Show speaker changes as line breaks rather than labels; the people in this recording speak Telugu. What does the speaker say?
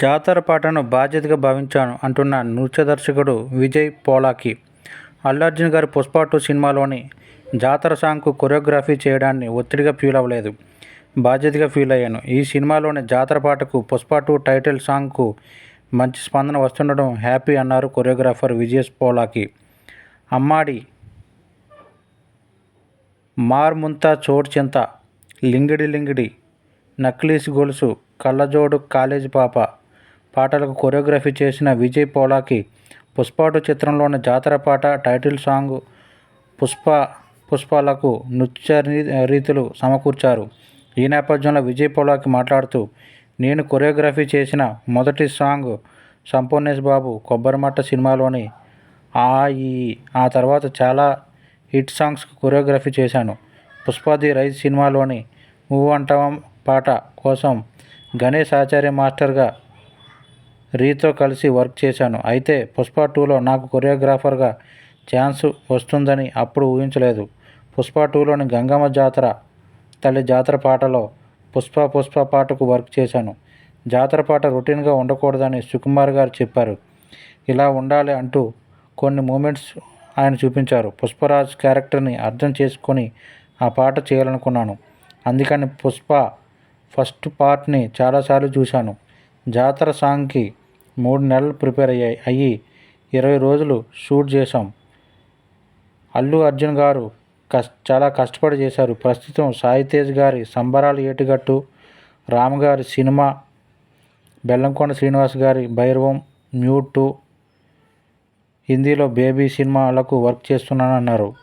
జాతర పాటను బాధ్యతగా భావించాను అంటున్న నృత్య దర్శకుడు విజయ్ పోలాకి. అల్లు అర్జున్ గారి పుష్ప టూ సినిమాలోని జాతర సాంగ్కు కొరియోగ్రఫీ చేయడాన్ని ఒత్తిడిగా ఫీల్ అవ్వలేదు. బాధ్యతగా ఫీల్ అయ్యాను. ఈ సినిమాలోని జాతర పాటకు పుష్ప టూ టైటిల్ సాంగ్కు మంచి స్పందన వస్తుండడం హ్యాపీ అన్నారు కొరియోగ్రాఫర్ విజయ్ పోలాకి. అమ్మాడి మార్ముంత చోటు చింత లింగిడి లింగిడి నక్లీస్ గొలుసు కళ్ళజోడు కాలేజీ పాప పాటలకు కొరియోగ్రఫీ చేసిన విజయ్ పోలాకి పుష్పాటు చిత్రంలోని జాతర పాట టైటిల్ సాంగ్ పుష్ప పుష్పాలకు నృత్య రీ- రీతులు సమకూర్చారు. ఈ నేపథ్యంలో విజయ్ పోలాకి మాట్లాడుతూ నేను కొరియోగ్రఫీ చేసిన మొదటి సాంగ్ సంపూర్ణేష్ బాబు కొబ్బరిమట్ట సినిమాలోని ఆ ఈ ఆ తర్వాత చాలా హిట్ సాంగ్స్ కొరియోగ్రఫీ చేశాను. పుష్పాది రైజ్ సినిమాలోని నువ్వు అంటావం పాట కోసం గణేష్ ఆచార్య మాస్టర్గా రీతో కలిసి వర్క్ చేశాను. అయితే పుష్ప టూలో నాకు కొరియోగ్రాఫర్గా ఛాన్స్ వస్తుందని అప్పుడు ఊహించలేదు. పుష్ప టూలోని గంగమ్మ జాతర తల్లి జాతర పాటలో పుష్ప పుష్ప పాటకు వర్క్ చేశాను. జాతర పాట రొటీన్గా ఉండకూడదని సుకుమార్ గారు చెప్పారు. ఇలా ఉండాలి అంటూ కొన్ని మూమెంట్స్ ఆయన చూపించారు. పుష్పరాజ్ క్యారెక్టర్ని అర్థం చేసుకొని ఆ పాట చేయాలనుకున్నాను. అందుకని పుష్ప ఫస్ట్ పార్ట్ని చాలాసార్లు చూశాను. జాతర సాంగ్కి మూడు నెలలు ప్రిపేర్ అయ్యాయి. అయ్యి ఇరవై రోజులు షూట్ చేశాం. అల్లు అర్జున్ గారు కష్ చాలా కష్టపడి చేశారు. ప్రస్తుతం సాయి తేజ్ గారి సంబరాలు ఏటిగట్టు రామ్ గారి సినిమా బెల్లంకొండ శ్రీనివాస్ గారి భైరవం మ్యూట్ హిందీలో బేబీ సినిమాలకు వర్క్ చేస్తున్నానన్నారు.